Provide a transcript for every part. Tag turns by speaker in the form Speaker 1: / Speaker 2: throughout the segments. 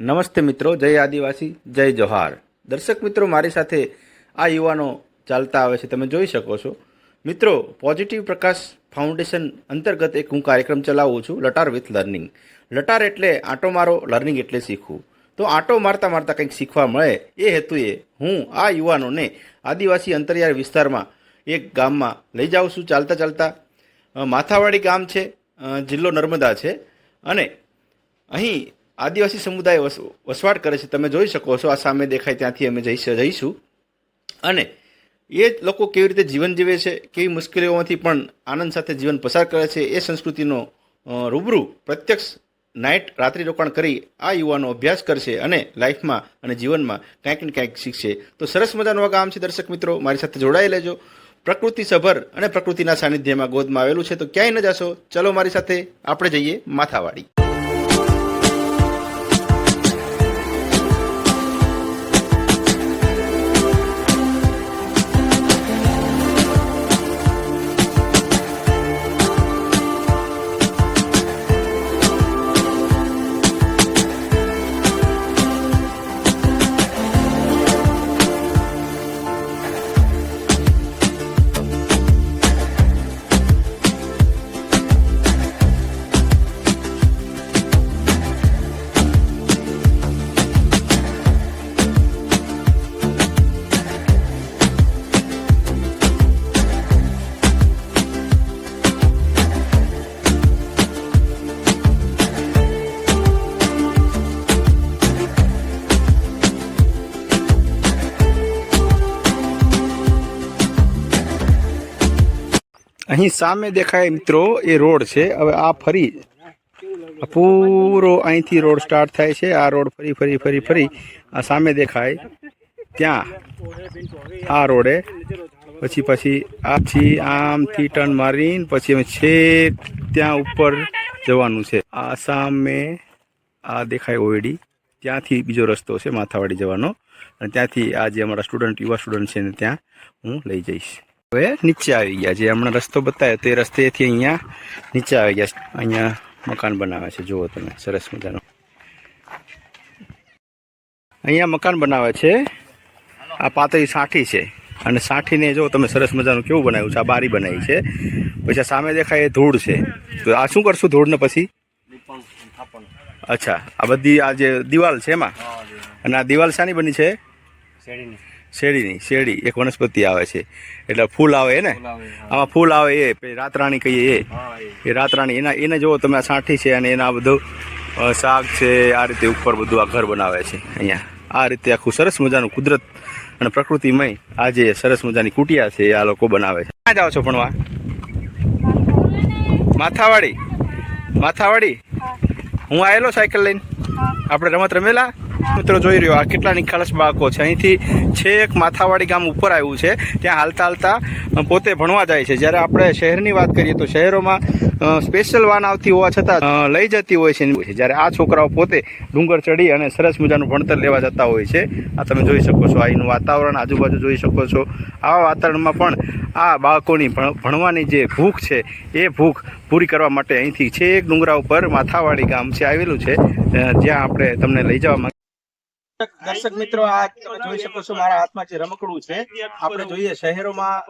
Speaker 1: નમસ્તે મિત્રો, જય આદિવાસી, જય જોહાર. દર્શક મિત્રો, મારી સાથે આ યુવાનો ચાલતા આવે છે, તમે જોઈ શકો છો. મિત્રો પોઝિટિવ પ્રકાશ ફાઉન્ડેશન અંતર્ગત એક હું કાર્યક્રમ ચલાવું છું, લટાર વિથ લર્નિંગ લટાર એટલે આંટો મારો લર્નિંગ એટલે શીખવું. તો આંટો મારતા મારતા કંઈક શીખવા મળે, એ હેતુએ હું આ યુવાનોને આદિવાસી અંતરિયાળ વિસ્તારમાં એક ગામમાં લઈ જાઉં છું. ચાલતા ચાલતા માથાવાડી ગામ છે જિલ્લો નર્મદા છે. અને અહીં આદિવાસી સમુદાય વસ, વસવાટ કરે છે. તમે જોઈ શકો છો, આ સામે દેખાય ત્યાંથી અમે જઈશ, જઈશું. અને એ લોકો કેવી રીતે જીવન જીવે છે, કેવી મુશ્કેલીઓમાંથી પણ આનંદ સાથે જીવન પસાર કરે છે, એ સંસ્કૃતિનો રૂબરૂ પ્રત્યક્ષ નાઇટ રાત્રિ રોકાણ કરી આ યુવાનો અભ્યાસ કરશે અને લાઈફમાં અને જીવનમાં કંઈક ને કાંઈક શીખશે. તો સરસ મજાનું આ ગામ છે, દર્શક મિત્રો. મારી સાથે જોડાઈ લેજો પ્રકૃતિ સભર અને પ્રકૃતિના સાનિધ્યમાં ગોદમાં આવેલું છે, તો ક્યાંય ન જશો. ચલો મારી સાથે, આપણે જઈએ માથાવાડી. અહીં સામે દેખાય મિત્રો, એ રોડ છે. હવે આ ફરી પૂરો અહીંથી રોડ સ્ટાર્ટ થાય છે. આ રોડ ફરી ફરી ફરી ફરી આ સામે દેખાય. ત્યાં આ રોડે પછી પછી આથી આમથી ટર્ન મારીને પછી અમે છેક ત્યાં ઉપર જવાનું છે. આ સામે આ દેખાય ઓયડી ત્યાંથી બીજો રસ્તો છે, માથાવાડી જવાનો. અને ત્યાંથી આ જે અમારા સ્ટુડન્ટ યુવા સ્ટુડન્ટ છે ને ત્યાં હું લઈ જઈશ. હવે નીચે આવી ગયા જે હમણાં રસ્તો બતાવ્યો તે રસ્તેથી અહીંયા નીચે આવી ગયા છે. અહીંયા મકાન બનાવે છે. જુઓ તમે સરસ મજાનું. અહીંયા મકાન બનાવે છે. આ પાતળી સાઠી છે. અને સાઠીને જો તમે સરસ મજાનું કેવું બનાવ્યું છે? આ બારી બનાવી છે. પછી આ સામે દેખાય એ ધૂળ છે. તો આ શું કરશું ધૂળને પછી? અચ્છા આ બધી આ જે દિવાલ છે એમાં? અને આ દિવાલ શાની બની છે? શેરડીની શેરડી એક વનસ્પતિ આવે છે. એટલે ફૂલ આવે એને? ને આમાં ફૂલ આવે એ પછી રાતરાણી કહીએ એ. એ. રાતરાણી એના એને જુઓ તમે આ સાંઠી છે અને એના બધું શાક છે આ રીતે ઉપર બધું આ ઘર બનાવે છે અહીંયા. આ રીતે આખું સરસ મજાનું કુદરત અને પ્રકૃતિમય આ જે સરસ મજાની કુટિયા છે આ લોકો બનાવે છે. ક્યાં જાઓ છો ભણવા? માથાવાડી? માથાવાડી? હું. આવેલો સાયકલ લઈને? આપણે રમત રમેલા? મિત્રો જોઈ રહ્યો, આ કેટલા નિખાલસ બાળકો છે. અહીંથી છેક માથાવાડી ગામ ઉપર આવ્યું છે. ત્યાં હાલતા હાલતા પોતે ભણવા જાય છે. જ્યારે આપણે શહેરની વાત કરીએ તો શહેરોમાં સ્પેશિયલ વાન આવતી હોવા છતાં લઈ જતી હોય છે જ્યારે આ છોકરાઓ પોતે ડુંગર ચડી અને સરસ મજાનું ભણતર લેવા જતા હોય છે. આ તમે જોઈ શકો છો, અહીંનું વાતાવરણ આજુબાજુ જોઈ શકો છો. આવા વાતાવરણમાં પણ આ બાળકોની ભણ- ભણવાની જે ભૂખ છે, એ ભૂખ પૂરી કરવા માટે અહીંથી છેક ડુંગરા ઉપર માથાવાડી ગામ છે, આવેલું છે. જ્યાં આપણે તમને લઈ જવા દર્શક મિત્રો આ તમે જોઈ શકો છો મારા હાથમાં જે રમકડું છે. આપણે જોઈએ શહેરોમાં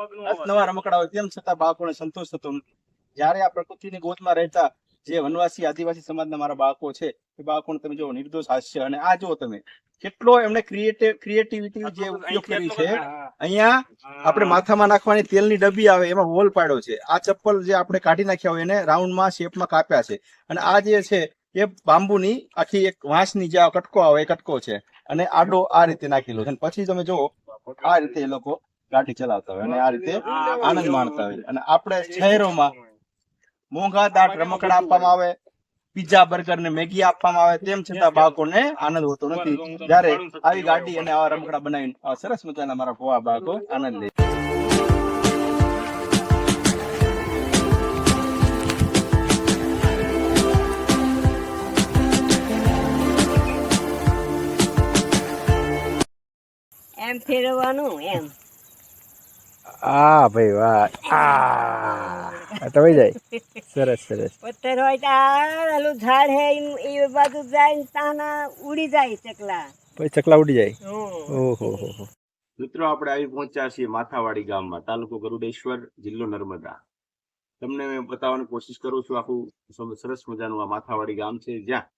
Speaker 1: નવા રમકડા હોય તેમ છતાં બાળકોને સંતોષ થતો નથી. જ્યારે આ પ્રકૃતિની ગોદમાં રહેતા જે વનવાસી આદિવાસી સમાજના મારા બાળકો છે એ બાળકોને તમે જો નિર્દોષ હાસ્ય. અને આ જુઓ તમે કેટલો એમને ક્રિએટિવ ક્રિએટિવિટી જે ઉપયોગ કરી છે. અહીંયા આપણે માથામાં નાખવાની તેલની ડબ્બી આવે એમાં હોલ પાડ્યો છે. આ ચપ્પલ જે આપણે કાઢી નાખ્યા હોય એને રાઉન્ડમાં શેપમાં કાપ્યા છે. અને આ જે છે એ બાંબુની આખી એક વાંસની જે કટકો આવે, એ કટકો છે. અને આડો આ રીતે નાખેલો છે. પછી તમે જો આ રીતે એ લોકો ગાડી ચલાવતા હોય અને આ રીતે આનંદ માણતા હોય. અને આપણે શહેરોમાં મોંઘા દાટ રમકડા આપવામાં આવે પીઝા બર્ગર ને મેગી આપવામાં આવે, તેમ છતાં બાળકોને આનંદ હોતો નથી. જયારે આવી ગાડી અને આવા રમકડા બનાવીને સરસ મજાના મારા ફોવા બાળકો આનંદ લે
Speaker 2: એમ ફેરવવાનું એમ.
Speaker 1: આ ભાઈ વાહ. આ ટવાઈ જાય. સરસ સરસ.
Speaker 2: પથ્થર હોય તો આલું ઝાડ હે એ બાજુ જાય ને તાના ઉડી જાય ચકલા.
Speaker 1: પછી ચકલા ઉડી જાય. ઓહો હો હો. મિત્રો આપણે આવી પહોંચ્યા છીએ માથાવાડી ગામમાં તાલુકો ગરુડેશ્વર જિલ્લો નર્મદા. તમને મેં બતાવવાની કોશિશ કરું છું આખું સરસ મજાનું આ માથાવાડી ગામ છે જ્યાં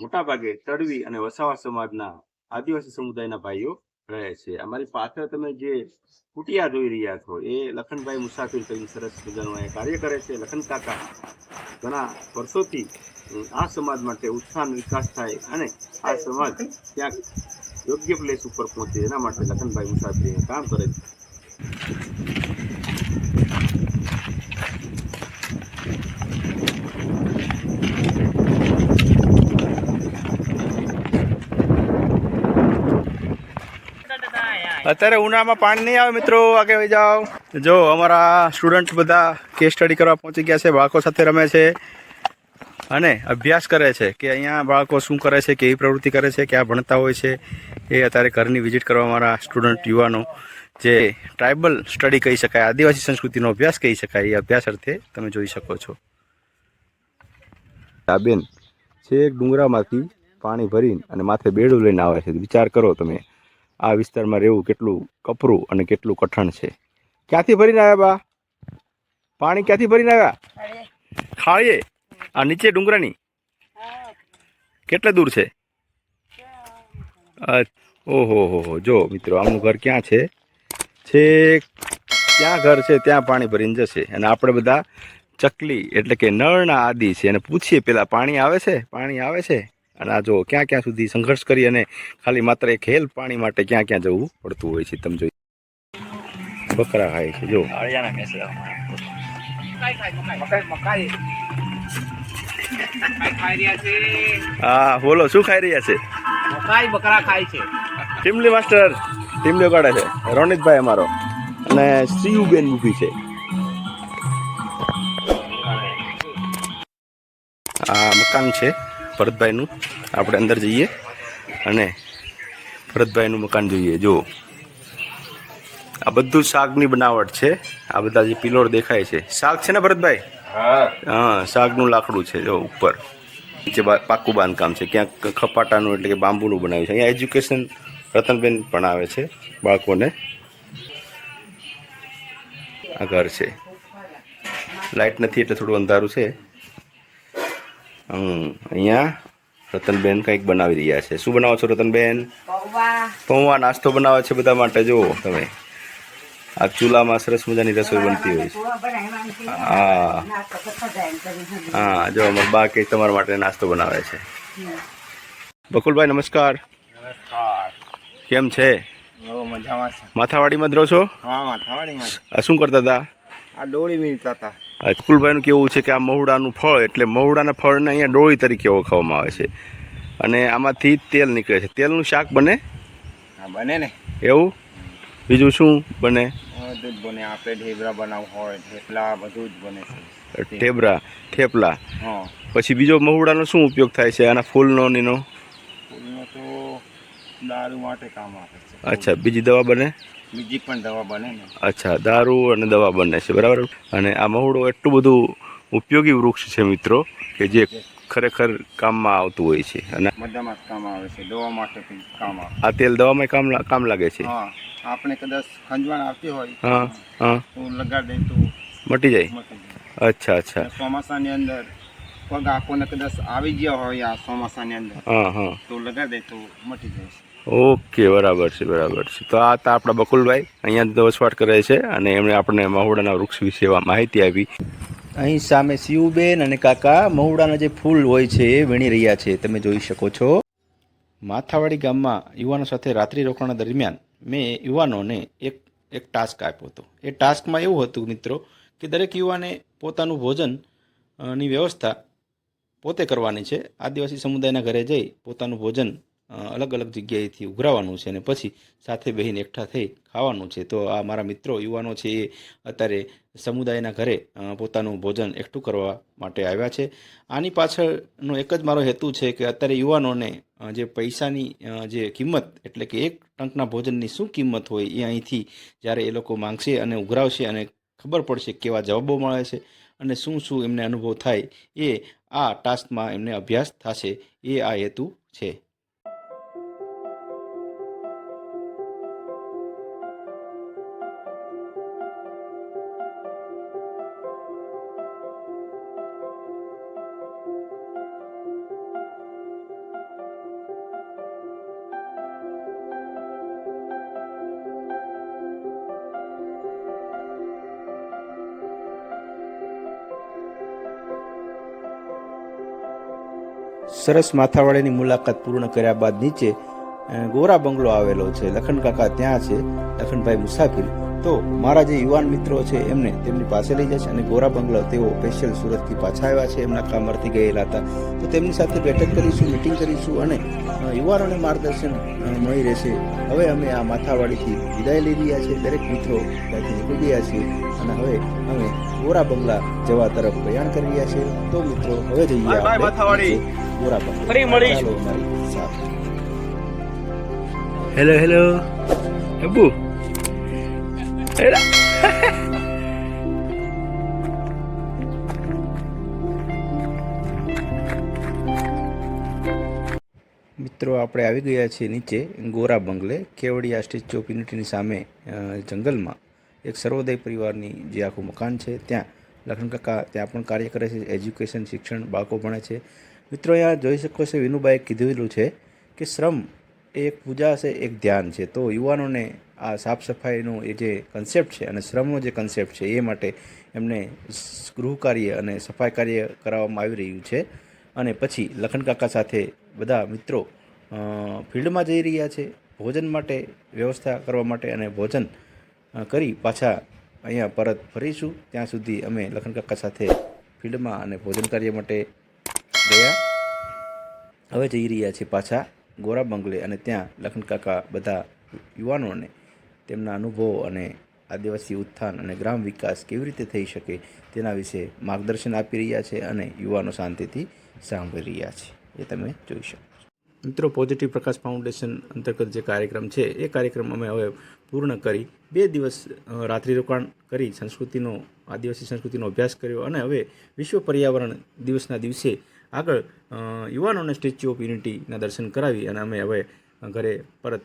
Speaker 1: મોટાભાગે તડવી અને વસાવા સમાજના આદિવાસી સમુદાયના ભાઈઓ રહે છે. અમારી પાછળ તમે જે કુટિયા જોઈ રહ્યા છો, એ લખનભાઈ મુસાફિર કરીને સરસ મજાનું અહીંયા કાર્ય કરે છે. લખન કાકા ઘણા વર્ષોથી આ સમાજ માટે ઉત્સાહનો વિકાસ થાય અને આ સમાજ ક્યાંક યોગ્ય પ્લેસ ઉપર પહોંચે, એના માટે લખનભાઈ મુસાફરી કામ કરે છે. અત્યારે ઉનાળામાં પાણી નહીં આવે મિત્રો આગળ વહી જાઓ. જો, અમારા સ્ટુડન્ટ બધા કેસ સ્ટડી કરવા પહોંચી ગયા છે, બાળકો સાથે રમે છે. અને અભ્યાસ કરે છે કે અહીંયા બાળકો શું કરે છે, કેવી પ્રવૃત્તિ કરે છે, ક્યાં ભણતા હોય છે, એ અત્યારે ઘરની વિઝિટ કરવા અમારા સ્ટુડન્ટ યુવાનો જે ટ્રાઇબલ સ્ટડી કહી શકાય, આદિવાસી સંસ્કૃતિનો અભ્યાસ કહી શકાય, એ અભ્યાસ અર્થે તમે જોઈ શકો છો. બેન એક ડુંગરામાંથી પાણી ભરીને અને માથે બેડું લઈને આવે છે. વિચાર કરો તમે. આ વિસ્તારમાં રહેવું કેટલું કપરું અને કેટલું કઠણ છે? ક્યાંથી ભરીને આવ્યા બા? પાણી ક્યાંથી ભરીને આવ્યા? ખાળીએ? આ નીચે ડુંગરાની? કેટલે દૂર છે? ઓહો, હો હો, જો મિત્રો, આમનું ઘર ક્યાં છે? છે ત્યાં ઘર છે? ત્યાં પાણી ભરીને જશે. અને આપણે બધા ચકલી એટલે કે નળના આદિ છે અને પૂછીએ, પેલા પાણી આવે છે? પાણી આવે છે? અને આ જો ક્યાં ક્યાં સુધી સંઘર્ષ કરી અને ખાલી માત્ર એક હેલ પાણી માટે ક્યાં ક્યાં જવું પડતું હોય છે તમે જોઈ. બકરા ખાય છે જો. હા બોલો શું ખાઈ રહ્યા છે?
Speaker 3: મકાઈ બકરા ખાય છે.
Speaker 1: ટીમલી માસ્ટર ટીમલી કાઢે છે. રોનિતભાઈ અમારો. અને શ્રીયુબેન ઊભી છે. આ મકાન છે. ભરતભાઈનું. આપણે અંદર જઈએ અને ભરતભાઈનું મકાન જોઈએ. જો આ બધું શાકની બનાવટ છે. આ બધા જે પિલોર દેખાય છે. શાક છે ને ભરતભાઈ? હા. શાકનું લાકડું છે જો ઉપર. નીચે પાકું બાંધકામ છે. ક્યાંક ખપાટાનું એટલે કે બાંબુનું બનાવ્યું છે. અહીંયા એજ્યુકેશન રતનબેન પણ આવે છે બાળકોને. આ ઘર છે. લાઇટ નથી એટલે થોડું અંધારું છે. અહીંયા રતનબેન કંઈક બનાવી રહ્યા છે. શું બનાવો છો રતનબેન?
Speaker 2: પૌવા.
Speaker 1: નાસ્તો બનાવે છે બધા માટે જુઓ તમે. આ ચૂલામાં સરસ મજાની રસોઈ બનતી હોય છે. હા. હા જો અમારા બા કે તમારા માટે નાસ્તો બનાવે છે. બકુલભાઈ નમસ્કાર.
Speaker 3: નમસ્કાર.
Speaker 1: કેમ છે?
Speaker 3: મજામાં
Speaker 1: માથાવાડીમાં જ રહો છો?
Speaker 3: હા માથાવાડીમાં
Speaker 1: શું કરતા હતા?
Speaker 3: આ ડોળી વીણતા હતા.
Speaker 1: આ બકુલભાઈનું કેવું છે કે આ મહુડાનું ફળ એટલે મહુડાના ફળને અહીંયા ડોળી તરીકે ઓળખવામાં આવે છે. અને આમાંથી તેલ નીકળે છે. તેલનું શાક બને?
Speaker 3: બને ને.
Speaker 1: એવું? બીજું શું બને?
Speaker 3: બધું જ બને. આપણે ઢેબરા બનાવવું હોય થેપલા બધું જ બને છે.
Speaker 1: ઠેબરા થેપલા
Speaker 3: હા.
Speaker 1: પછી બીજો મહુડાનો શું ઉપયોગ થાય છે? આના ફૂલનો નીનો
Speaker 3: ફૂલનો તો દારૂ માટે કામ આવે છે.
Speaker 1: અચ્છા બીજી દવા બને?
Speaker 3: બીજી પણ દવા બને ને.
Speaker 1: અચ્છા દારૂ અને દવા બને છે બરાબર? અને આ મહુડો એટલું બધું ઉપયોગી વૃક્ષ છે મિત્રો કે જે ખરેખર કામમાં આવતું હોય છે. અને
Speaker 3: બધામાં કામ આવે છે દવા માટે પણ કામ આવે.
Speaker 1: આ તેલ દવામાં કામ કામ લાગે છે?
Speaker 3: હા આપણે કદાચ ખંજવાણ આવતી હોય
Speaker 1: હા હા.
Speaker 3: તો લગાડી દે તો
Speaker 1: મટી જાય? અચ્છા અચ્છા.
Speaker 3: ચોમાસાની અંદર પગ આપણને કદાચ આવી ગયા હોય આ ચોમાસાની અંદર
Speaker 1: હા હા.
Speaker 3: તો લગાડી દે તો મટી જાય છે.
Speaker 1: ઓકે, બરાબર છે બરાબર છે. તો આ હતા આપણા બકુલભાઈ. અહીંયા વસવાટ કરે છે અને એમણે આપણને મહુડાના વૃક્ષ વિશે માહિતી આપી. અહીં સામે શિવબેન અને કાકા મહુડાના જે ફૂલ હોય છે એ વીણી રહ્યા છે. તમે જોઈ શકો છો. માથાવાડી ગામમાં યુવાનો સાથે રાત્રિ રોકાણ દરમિયાન મેં યુવાનોને એક એક ટાસ્ક આપ્યો હતો. એ ટાસ્કમાં એવું હતું મિત્રો કે દરેક યુવાને પોતાનું ભોજનની વ્યવસ્થા પોતે કરવાની છે. આદિવાસી સમુદાયના ઘરે જઈ પોતાનું ભોજન અલગ અલગ જગ્યાએથી ઉઘરાવવાનું છે અને પછી સાથે બેહીને એકઠા થઈ ખાવાનું છે. તો આ મારા મિત્રો, યુવાનો છે એ અત્યારે સમુદાયના ઘરે પોતાનું ભોજન એકઠું કરવા માટે આવ્યા છે. આની પાછળનો એક જ મારો હેતુ છે કે અત્યારે યુવાનોને જે પૈસાની જે કિંમત એટલે કે એક ટંકના ભોજનની શું કિંમત હોય એ અહીંથી જ્યારે એ લોકો માંગશે અને ઉઘરાવશે અને ખબર પડશે કેવા જવાબો મળે છે અને શું શું એમને અનુભવ થાય એ આ ટાસ્કમાં એમને અભ્યાસ થશે એ આ હેતુ છે. સરસ માથાવાડીની મુલાકાત પૂર્ણ કર્યા બાદ નીચે ગોરા બંગલો આવેલો છે. લખનકાકા ત્યાં છે, લખનભાઈ મુસાફિર. તો મારા જે યુવાન મિત્રો છે, એમને તેમની પાસે લઈ જશે અને ગોરા બંગલો તેઓ સ્પેશિયલ સુરતથી પાછા આવ્યા છે. એમના કામ અર્થે ગયેલા હતા. તો તેમની સાથે બેઠક કરીશું મિટિંગ કરીશું અને યુવાનોને માર્ગદર્શન મળી રહેશે. હવે અમે આ માથાવાડીથી વિદાય લઈ રહ્યા છીએ. દરેક મિત્રો ત્યાંથી નીકળી ગયા છીએ. અને હવે અમે ગોરા બંગલા જવા તરફ પ્રયાણ કરી રહ્યા છે. તો મિત્રો હવે જઈએ આપણે ગોરા બંગલા.
Speaker 4: ફરી મળીશું.
Speaker 1: હેલો હેલો અબુ મિત્રો આપણે આવી ગયા છીએ નીચે ગોરા બંગલે. કેવડિયા સ્ટેચ્યુ ઓફ યુનિટીની સામે જંગલમાં. એક સર્વોદય પરિવારની જે આખું મકાન છે, ત્યાં લખન કાકા ત્યાં પણ કાર્ય કરે છે, એજ્યુકેશન, શિક્ષણ, બાળકો ભણે છે. મિત્રો, અહીંયા જોઈ શકો છો, વિનુભાઈએ કીધેલું છે કે શ્રમ એ એક પૂજા છે એક ધ્યાન છે. તો યુવાનોને આ સાફ સફાઈનો એ જે કન્સેપ્ટ છે અને શ્રમનો જે કન્સેપ્ટ છે, એ માટે એમને ગૃહ કાર્ય અને સફાઈ કાર્ય કરાવવામાં આવી રહ્યું છે. અને પછી લખન કાકા સાથે બધા મિત્રો ફિલ્ડમાં જઈ રહ્યા છે, ભોજન માટે વ્યવસ્થા કરવા માટે અને ભોજન કરી પાછા અહીંયા પરત ફરીશું. ત્યાં સુધી અમે લખન કાકા સાથે ફિલ્ડમાં અને ભોજન કાર્ય માટે ગયા. હવે જઈ રહ્યા છીએ પાછા ગોરા બંગલે અને ત્યાં લખન કાકા બધા યુવાનોને તેમના અનુભવો અને આદિવાસી ઉત્થાન અને ગ્રામ વિકાસ કેવી રીતે થઈ શકે તેના વિશે માર્ગદર્શન આપી રહ્યા છે અને યુવાનો શાંતિથી સાંભળી રહ્યા છે. એ તમે જોઈ શકો. મિત્રો પોઝિટિવ પ્રકાશ ફાઉન્ડેશન અંતર્ગત જે કાર્યક્રમ છે, એ કાર્યક્રમ અમે હવે પૂર્ણ કરી. બે દિવસ રાત્રિ રોકાણ કરી, સંસ્કૃતિનો, આદિવાસી સંસ્કૃતિનો અભ્યાસ કર્યો અને હવે વિશ્વ પર્યાવરણ દિવસના દિવસે આગળ યુવાનોને સ્ટેચ્યુ ઓફ યુનિટીના દર્શન કરાવી અને અમે હવે ઘરે પરત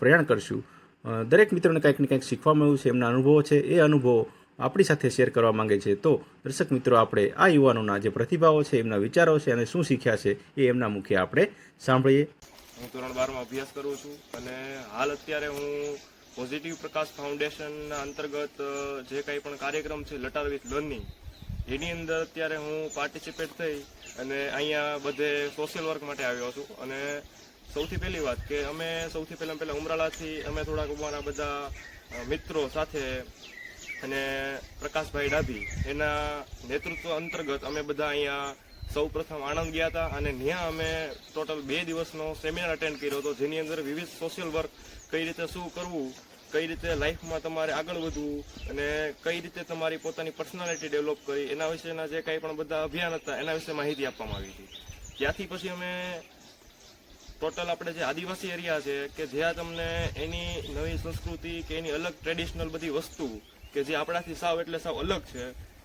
Speaker 1: પ્રયાણ કરશું. દરેક મિત્રોને કંઈક ને કંઈક શીખવા મળ્યું છે, એમના અનુભવો છે, એ અનુભવો આપણી સાથે શેર કરવા માંગે છે. તો, દર્શક મિત્રો, આપણે આ યુવાનોના જે પ્રતિભાવો છે, એમના વિચારો છે અને શું શીખ્યા છે, એ એમના મુખ્ય આપણે સાંભળીએ.
Speaker 4: હું ધોરણ બારમાં અભ્યાસ કરું છું અને હાલ અત્યારે હું પોઝિટિવ પ્રકાશ ફાઉન્ડેશનના અંતર્ગત જે કંઈ પણ કાર્યક્રમ છે લટાર વિથ લર્નિંગ એની અંદર અત્યારે હું પાર્ટિસિપેટ થઈ અને અહીંયા બધે સોશિયલ વર્ક માટે આવ્યો છું. અને સૌથી પહેલી વાત કે અમે સૌથી પહેલાં પહેલાં ઉમરાળાથી અમે થોડાક અમારા બધા મિત્રો સાથે અને પ્રકાશભાઈ ડાભી, એના નેતૃત્વ અંતર્ગત અમે બધા અહીંયા સૌ પ્રથમ આણંદ ગયા હતા અને ત્યાં અમે ટોટલ બે દિવસનો સેમિનાર અટેન્ડ કર્યો હતો, જેની અંદર વિવિધ સોશિયલ વર્ક કઈ રીતે શું કરવું, કઈ રીતે લાઈફમાં તમારે આગળ વધવું અને કઈ રીતે તમારી પોતાની પર્સનાલિટી ડેવલપ કરી, એના વિશેના જે કંઈ પણ બધા અભિયાન હતા, એના વિશે માહિતી આપવામાં આવી હતી. ત્યાંથી પછી અમે ટોટલ આપણે જે આદિવાસી એરિયા છે, કે જ્યાં તમને એની નવી સંસ્કૃતિ કે એની અલગ ટ્રેડિશનલ બધી વસ્તુ કે જે આપણાથી સાવ એટલે સાવ અલગ છે,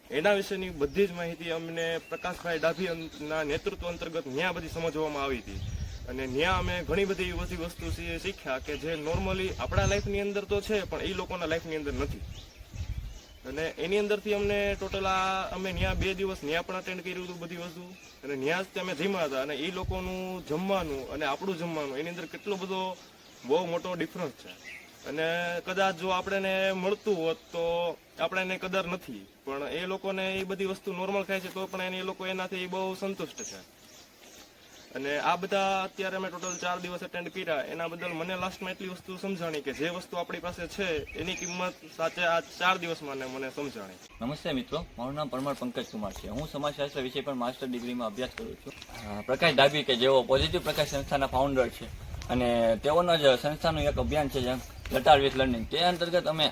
Speaker 4: એના વિશેની બધી જ માહિતી અમને પ્રકાશભાઈ ડાભીના નેતૃત્વ અંતર્ગત ન્યા બધી સમજવામાં આવી હતી. અને ન્યા અમે ઘણી બધી એવી બધી વસ્તુ શીખ્યા કે જે નોર્મલી આપણા લાઈફની અંદર તો છે, પણ એ લોકોના લાઈફની અંદર નથી. અને એની અંદરથી અમને ટોટલ આ અમે ન્યા બે દિવસ ન્યા પણ અટેન્ડ કર્યું હતું બધી વસ્તુ. અને ન્યા જ અમે જમ્યા હતા અને એ લોકોનું જમવાનું અને આપણું જમવાનું એની અંદર કેટલો બધો બહુ મોટો ડિફરન્સ છે. અને કદાચ જો આપણને મળતું હોત તો આપણે એને કદર નથી. પણ એ લોકોને એ બધી વસ્તુ નોર્મલ ખાય છે તો પણ એને એ લોકો એનાથી બહુ સંતુષ્ટ છે. અને આ બધા અત્યારે અમે ટોટલ ચાર દિવસ અટેન્ડ કર્યા. એના બદલ મને લાસ્ટમાં એટલી વસ્તુ સમજાણી કે જે વસ્તુ આપણી પાસે છે, એની કિંમત સાચે આ ચાર દિવસમાં મને સમજાણી.
Speaker 5: નમસ્તે મિત્રો, મારું નામ પરમાર પંકજ કુમાર છે. હું સમાજશાસ્ત્ર વિષય પર માસ્ટર ડિગ્રીમાં અભ્યાસ કરું છું. પ્રકાશ ડાબી કે જેઓ પોઝિટિવ પ્રકાશ સંસ્થાના ફાઉન્ડર છે. અને તેઓનો જ સંસ્થાનું એક અભિયાન છે જેમ લટાર વિથ લર્નિંગ તે અંતર્ગત અમે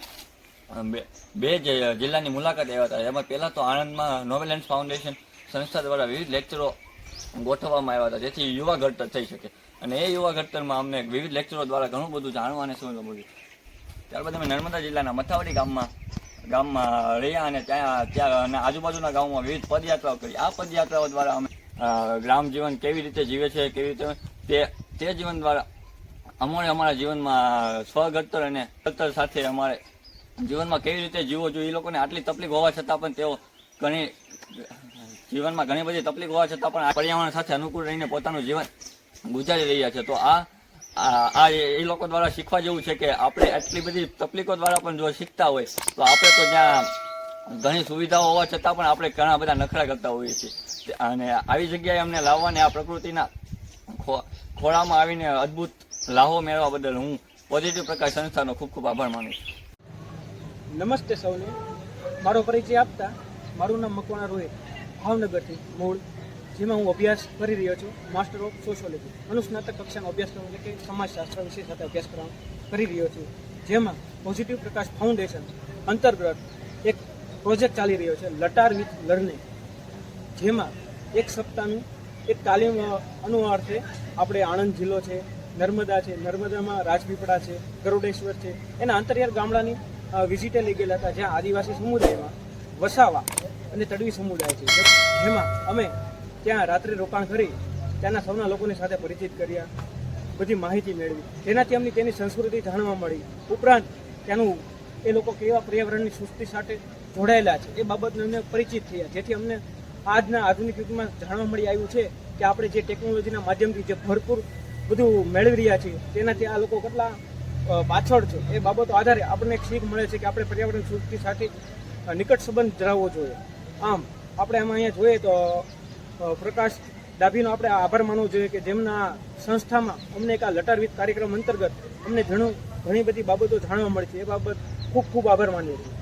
Speaker 5: બે- જે જિલ્લાની મુલાકાત આવ્યા હતા. એમાં પહેલાં તો આણંદમાં નોવેલેન્ડ ફાઉન્ડેશન સંસ્થા દ્વારા વિવિધ લેક્ચરો ગોઠવવામાં આવ્યા હતા. જેથી યુવા ઘડતર થઈ શકે. અને એ યુવા ઘડતરમાં અમને વિવિધ લેક્ચરો દ્વારા ઘણું બધું જાણવા અને સમજવા મળ્યું. ત્યારબાદ અમે નર્મદા જિલ્લાના મથાવડી ગામમાં ગામમાં રહ્યા અને ત્યાં ત્યાં અને આજુબાજુના ગામમાં વિવિધ પદયાત્રાઓ કરી. આ પદયાત્રાઓ દ્વારા અમે ગ્રામ જીવન કેવી રીતે જીવે છે, કેવી રીતે તે તે જીવન દ્વારા અમારે અમારા જીવનમાં સ્વઘડતર અને ઘડતર સાથે અમારે જીવનમાં કેવી રીતે જીવવો જોઈએ એ લોકોને આટલી તકલીફ હોવા છતાં પણ તેઓ ઘણી, જીવનમાં ઘણી બધી તકલીફ હોવા છતાં પણ પર્યાવરણ સાથે અનુકૂળ રહીને પોતાનું જીવન ગુજારી રહ્યા છે. તો આ આ એ લોકો દ્વારા શીખવા જેવું છે કે આપણે આટલી બધી તકલીફો દ્વારા પણ જો શીખતા હોય, તો આપણે તો જ્યાં ઘણી સુવિધાઓ હોવા છતાં પણ આપણે ઘણા બધા નખરા કરતા હોઈએ છીએ. અને આવી જગ્યાએ અમને લાવવાને આ પ્રકૃતિના ખોળામાં આવીને અદ્ભુત લાહો મેળવવા બદલ હું પોઝિટિવ પ્રકાશ સંસ્થાનો ખૂબ ખૂબ આભાર માનું છું.
Speaker 6: નમસ્તે સૌને. મારો પરિચય આપતા મારું નામ મકવાણા રોહિત ભાવનગરથી મૂળ, જેમાં હું અભ્યાસ કરી રહ્યો છું માસ્ટર ઓફ સોશિયોલોજી અનુસ્નાતક કક્ષાનો અભ્યાસક્રમ એટલે કે સમાજશાસ્ત્ર વિષય સાથે અભ્યાસક્રમ કરી રહ્યો છું. જેમાં પોઝિટિવ પ્રકાશ ફાઉન્ડેશન અંતર્ગત એક પ્રોજેક્ટ ચાલી રહ્યો છે લટાર વિથ લર્નિંગ જેમાં એક સપ્તાહનું એક તાલીમ અનુઅર્થે આપણે આણંદ જિલ્લો છે નર્મદા છે, નર્મદામાં રાજપીપળા છે, ગરુડેશ્વર છે, એના અંતરિયાળ ગામડાની વિઝિટે લઈ ગયેલા હતા, જ્યાં આદિવાસી સમુદાયમાં વસાવા અને તડવી સમુદાય છે. જેમાં અમે ત્યાં રાત્રે રોકાણ કરી, ત્યાંના સૌના લોકોની સાથે પરિચિત કર્યા, બધી માહિતી મેળવી. જેનાથી અમને તેની સંસ્કૃતિ જાણવા મળી. ઉપરાંત ત્યાંનું એ લોકો કેવા પર્યાવરણની સૃષ્ટિ સાથે જોડાયેલા છે, એ બાબતને અમને પરિચિત થયા. જેથી અમને આજના આધુનિક યુગમાં જાણવા મળી આવ્યું છે કે આપણે જે ટેકનોલોજીના માધ્યમથી જે ભરપૂર બધું મેળવી રહ્યા છીએ. તેનાથી આ લોકો કેટલા પાછળ છે. એ બાબતો આધારે આપણને એક શીખ મળે છે કે આપણે પર્યાવરણ સુરક્ષિત સાથે નિકટ સંબંધ ધરાવવો જોઈએ. આમ, આપણે આમાં અહીંયા જોઈએ તો પ્રકાશ ડાભીનો આપણે આભાર માનવો જોઈએ કે જેમના સંસ્થામાં અમને એક આ લટારવિત કાર્યક્રમ અંતર્ગત અમને ઘણું, ઘણી બધી બાબતો જાણવા મળી છે. એ બાબત ખૂબ ખૂબ આભાર માનીએ છીએ.